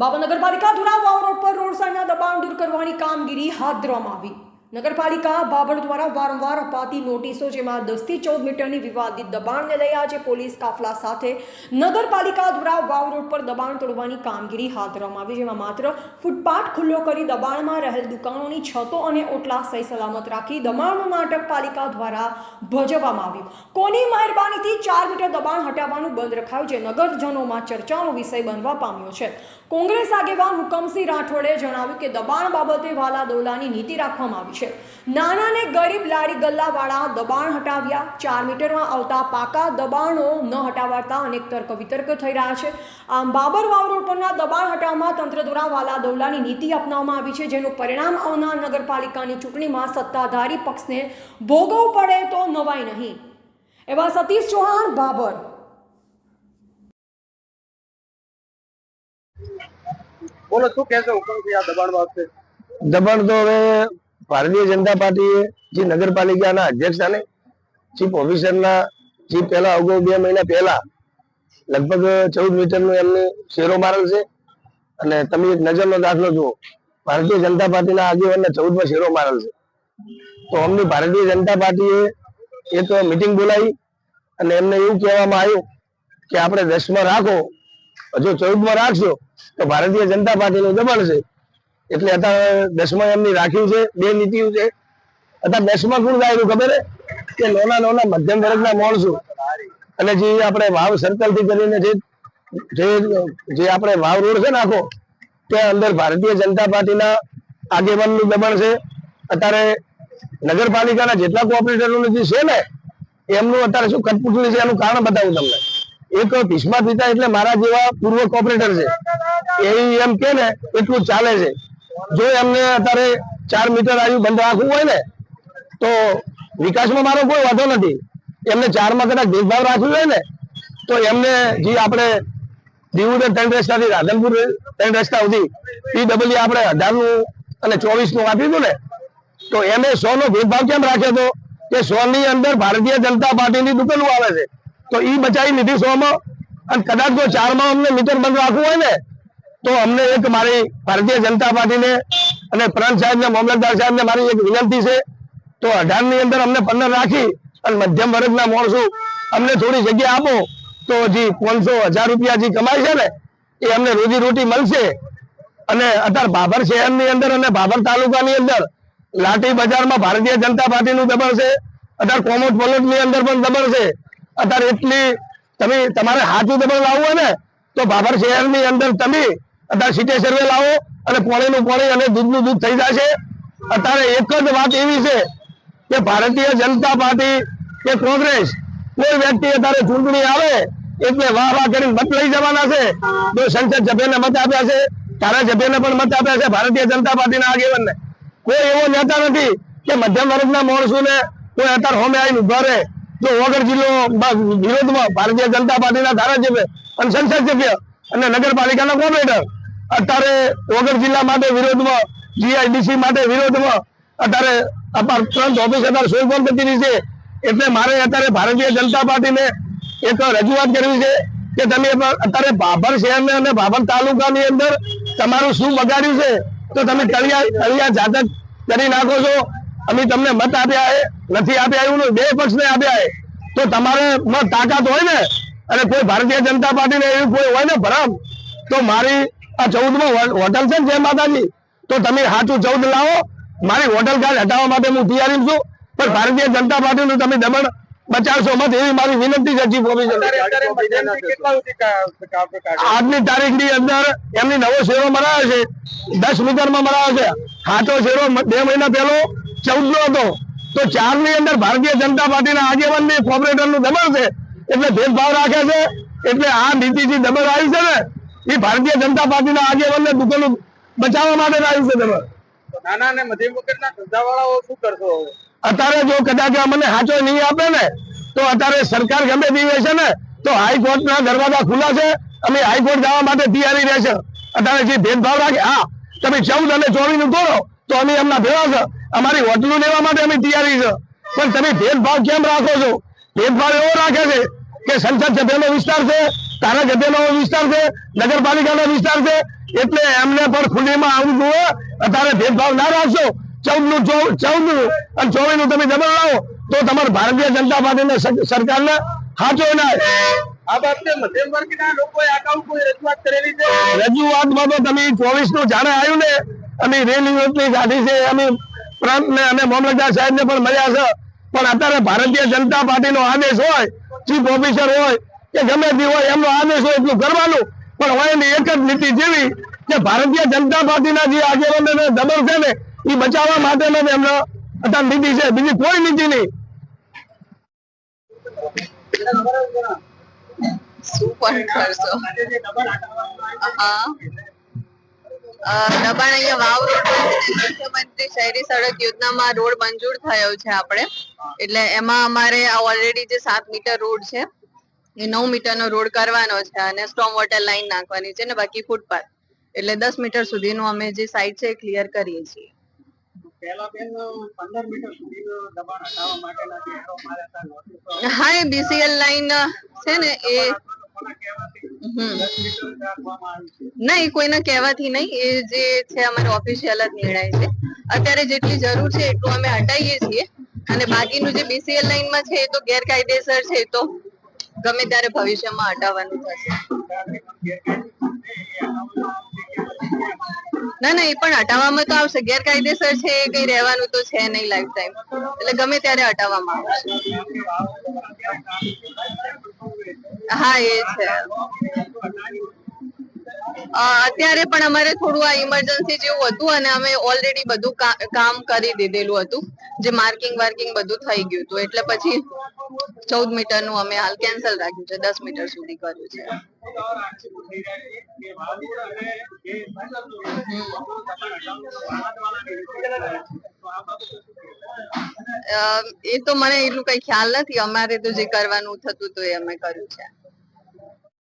બાબા નગરપાલિકા દ્વારા વાવ રોડ પર રોડ સાઈડના દબાણ દૂર કરવાની કામગીરી હાથ ધરવામાં આવી. નગરપાલિકા બાબર દ્વારા વારંવાર અપાતી નોટિસો જેમાં દસથી ચૌદ મીટરની વિવાદિત દબાણને લઈ આજે પોલીસ કાફલા સાથે નગરપાલિકા દ્વારા વાવ રોડ પર દબાણ તોડવાની કામગીરી હાથ ધરવામાં આવી, જેમાં માત્ર ફૂટપાથ ખુલ્લો કરી દબાણમાં રહેલ દુકાનોની છતો અને ઓટલા સહી સલામત રાખી દબાણનું નાટક પાલિકા દ્વારા ભજવવામાં આવ્યું. કોની મહેરબાનીથી ચાર મીટર દબાણ હટાવવાનું બંધ રખાયું, જે નગરજનોમાં ચર્ચાનો વિષય બનવા પામ્યો છે. કોંગ્રેસ આગેવાન હુકમસિંહ રાઠોડે જણાવ્યું કે દબાણ બાબતે વાલા દોલાની નીતિ રાખવામાં આવી છે. નાના ને ગરીબ લારી ગલ્લાવાળા દબાણ હટાવ્યા. ચાર મીટરમાં આવતા પાકા દબાણો ન હટાવાતા અનેક તર્ક વિતર્ક થઈ રહ્યા છે. આમ બાબર વાવ રોડ પરના દબાણ હટાવવામાં તંત્ર દ્વારા વાલા દૌલાની નીતિ અપનાવવામાં આવી છે, જેનું પરિણામ આવનાર નગરપાલિકાની ચૂંટણીમાં સત્તાધારી પક્ષને ભોગવવું પડે તો નવાય નહીં. એવા સતીશ ચૌહાણ, બાબર. બોલો, શું કહેશો? હુકમથી દબાણ બાબતે દબાણ તો હવે ભારતીય જનતા પાર્ટીએ જે નગરપાલિકાના અધ્યક્ષ અને ચીફ ઓફિસરના જે પહેલા અગાઉ બે મહિના પહેલા લગભગ ચૌદ મીટરનું એમને શેરો મારેલ છે. અને તમે એક નજરનો દાખલો જુઓ. ભારતીય જનતા પાર્ટીના આગેવાનને ચૌદમાં શેરો મારેલ છે. તો અમની ભારતીય જનતા પાર્ટીએ તો મિટિંગ બોલાવી અને એમને એવું કહેવામાં આવ્યું કે આપણે દસમાં રાખો હજુ ચૌદમાં રાખશો તો ભારતીય જનતા પાર્ટીનું દબાણ છે. એટલે અત્યારે દસમા એમની રાખ્યું છે, બે નીતિઓ છે. અત્યારે દસમાં કોણ થાય ખબર કે નાના નાના મધ્યમ વર્ગના માણસો. અને જે આપણે વાવ સર્કલથી કરીને જે જે જે આપણે વાવ રોડ છે ને આખો, ત્યાં અંદર ભારતીય જનતા પાર્ટીના આગેવાનનું દબાણ છે. અત્યારે નગરપાલિકાના જેટલા કોઓપરેટરો જે છે ને? એમનું અત્યારે શું કટપુટલી છે, એનું કારણ બતાવું તમને. એક ભીષ્મા પિતા એટલે મારા જેવા પૂર્વ કોપરેટર છે. એ એમ કે ને, એટલું ચાલે છે. જો એમને અત્યારે ચાર મીટર આવ્યું બંધ રાખવું હોય ને, તો વિકાસમાં મારો કોઈ વાંધો નથી. એમને ચારમાં કદાચ ભેદભાવ રાખવું હોય ને, તો એમને જે આપણે દીવુદર ત્રણ રસ્તાથી રાધનપુર ત્રણ રસ્તા સુધી, પીડબલ્યુ આપણે અઢારનું અને ચોવીસનું આપ્યું હતું ને, તો એમને સો નો ભેદભાવ કેમ રાખ્યો હતો કે સો ની અંદર ભારતીય જનતા પાર્ટીની દુકાનો આવે છે. તો એ બચાવી લીધી સોમાં. અને કદાચ જો ચારમાં અમને મીટર બંધ રાખવું હોય ને, તો અમને એક મારી ભારતીય જનતા પાર્ટીને અને પ્રાંત સાહેબ ને મામલતદાર સાહેબ ને મારી એક વિનંતી છે. તો અઢારની અંદર અમને પંદર રાખી અને મધ્યમ વર્ગના માણસો અમને થોડી જગ્યા આપો. તો હજી પાંચસો હજાર રૂપિયા જે કમાય છે ને, એ અમને રોજી રોટી મળશે. અને અત્યારે ભાભર શહેરની અંદર અને ભાભર તાલુકાની અંદર લાઠી બજારમાં ભારતીય જનતા પાર્ટીનું દબળ છે. અત્યારે કોમોટ પોલોટની અંદર પણ દબળ છે. અત્યારે એટલી તમે તમારે હાથું દબાણ લાવવું હોય ને, તો ભાભર શહેરની અંદર તમે અત્યારે સિટી સર્વે લાવો અને પોણીનું પોણી અને દૂધનું દૂધ થઈ જશે. અત્યારે એક જ વાત એવી છે કે ભારતીય જનતા પાર્ટી કે કોંગ્રેસ, કોઈ વ્યક્તિ અત્યારે ચૂંટણી આવે, એટલે વાહ વાહ કરીને મત લઈ જવાના છે. તો સંસદ સભ્યને મત આપ્યા છે ધારાસભ્યને પણ મત આપ્યા છે, ભારતીય જનતા પાર્ટીના આગેવાનને. કોઈ એવો નેતા નથી કે મધ્યમ વર્ગના માણસોને કોઈ અત્યારે હોમે આવીને ઊભા રહે. તો વગર જિલ્લો વિરોધમાં ભારતીય જનતા પાર્ટીના ધારાસભ્ય અને સંસદ સભ્ય અને નગરપાલિકાના કોર્પોરેટર અત્યારે વગર જિલ્લા માટે વિરોધમાં જીઆઈડીસી માટે વિરોધમાં અત્યારે અપાર ત્રણ ઓફિસ અત્યારે સોલભોન થતી રહી છે. એટલે મારે અત્યારે ભારતીય જનતા પાર્ટીને એક રજૂઆત કરવી છે કે તમે અત્યારે ભાભર શહેરને અને ભાભર તાલુકાની અંદર તમારું શું બગાડ્યું છે? તો તમે તળિયા તળિયા જાતક કરી નાખો છો. અમે તમને મત આપ્યા નથી આપ્યા એવું. બે પક્ષને આપ્યા તો તમારે મત તાકાત હોય ને, અને કોઈ ભારતીય જનતા પાર્ટીને એવું કોઈ હોય ને ભરમ, તો મારી આ ચૌદમાં હોટલ છે ને જય માતાજી? તો તમે સાચું ચૌદ લાવો. મારી હોટલ કાર્ડ હટાવવા માટે હું તૈયારી છું. પણ ભારતીય જનતા પાર્ટીનું તમે દમણ બચાવશો મત, એવી મારી વિનંતી છે ચીફ ઓફિસર આજની તારીખની અંદર એમની નવો શેરો મરાયો છે. દસ મીટરમાં મરાયો છે. હાથો શેરો બે મહિના પહેલો ચૌદ નો હતો. તો ચારની અંદર ભારતીય જનતા પાર્ટીના આગેવાનની કોર્પોરેટરનું દબાણ છે એટલે ભેદભાવ રાખે છે એટલે આ નીતિ જે દબાણ આવી છે ને એ ભારતીય જનતા પાર્ટીના આગેવાન ને દુકાનો બચાવવા માટે આવ્યું છે દબાણ. નાના અને મધ્યમ વગરના ધંધાવાળાઓ શું કરશો અત્યારે જો કદાચ અમને સાચો નહીં આપે ને તો અત્યારે સરકાર ગમે તેવી છે ને તો હાઈકોર્ટના દરવાજા ખુલ્લા છે અમે હાઈકોર્ટ જવા માટે તૈયારી રહેશે. અત્યારે જે ભેદભાવ રાખે હા તમે ચૌદ અને ચોવીસનું તોડો તો અમે એમના ભેળા છે. અમારી હોટલો લેવા માટે અમે તૈયારી છે. પણ તમે ભેદભાવ કેમ રાખો છો? ભેદભાવ એવો રાખે છે કે સંસદ સભ્યનો વિસ્તાર છે તારા ગધેનો વિસ્તાર છે નગરપાલિકાનો વિસ્તાર છે એટલે એમને પણ ખુલ્લીમાં આવવું જોઈએ અત્યારે ભેદભાવ ના રાખશો. ચૌદનું ચૌદનું અને ચોવીસનું તમે જમણ લાવો તો તમારે ભારતીય જનતા પાર્ટીને સરકારને હાચો ના આ બાબતે મધ્યમ લોકોએ અગાઉ કોઈ રજૂઆત કરેલી અમે રજૂઆતમાં તો તમે ચોવીસનું જાણે આવ્યું ને અમે રેલી ગાડી છે અમે પ્રાંત ને અને મામલતદાર સાહેબ ને પણ મળ્યા છે. પણ અત્યારે ભારતીય જનતા પાર્ટીનો આદેશ હોય ચીફ ઓફિસર હોય કે ગમે તે હોય એમનો આદેશ હોય એટલું કરવાનું. પણ હોય એની એક જ નીતિ જેવી કે ભારતીય જનતા પાર્ટીના જે આગેવાનો દબર છે ને એ બચાવવા માટેનો એમનો અત્યારે નીતિ છે. બીજી કોઈ નીતિ નહીં. શું પણ કરશો? હા. દબાણ અહીંયા વાવ મુખ્યમંત્રી શહેરી સડક યોજનામાં રોડ મંજૂર થયો છે આપણે. એટલે એમાં અમારે ઓલરેડી જે સાત મીટર રોડ છે એ નવ મીટરનો રોડ કરવાનો છે અને સ્ટોમ વોટર લાઈન નાખવાની છે ને બાકી ફૂટપાથ એટલે દસ મીટર સુધીનું અમે જે સાઈડ છે એ ક્લિયર કરીએ છીએ. હા એ બીસીએલ લાઈન છે ને એ ના એ કોઈના કહેવાથી નહીં. એ જે છે અમારો ઓફિશિયલ જ નિર્ણય છે. અત્યારે જેટલી જરૂર છે એટલું અમે હટાઈએ છીએ. અને બાકીનું જે બીસીએલ લાઈનમાં છે એ તો ગેરકાયદેસર છે તો ગમે ત્યારે ભવિષ્યમાં હટાવવાનું થશે. ના ના એ પણ હટાવવામાં તો આવશે. ગેરકાયદેસર છે એ કઈ રહેવાનું તો છે નહીં લાઈફ ટાઈમ એટલે ગમે ત્યારે હટાવવામાં આવશે. હા એ છે. અત્યારે પણ અમારે થોડું આ ઇમરજન્સી જેવું હતું અને અમે ઓલરેડી બધું કામ કરી દીધેલું હતું. જે માર્કિંગ વાર્કિંગ બધું થઈ ગયું હતું. એટલે પછી ચૌદ મીટરનું અમે હાલ કેન્સલ રાખ્યું છે. દસ મીટર સુધી કર્યું છે. અ, એ તો મને એટલું કઈ ખ્યાલ નથી. અમારે તો જે કરવાનું થતું હતું એ અમે કર્યું છે.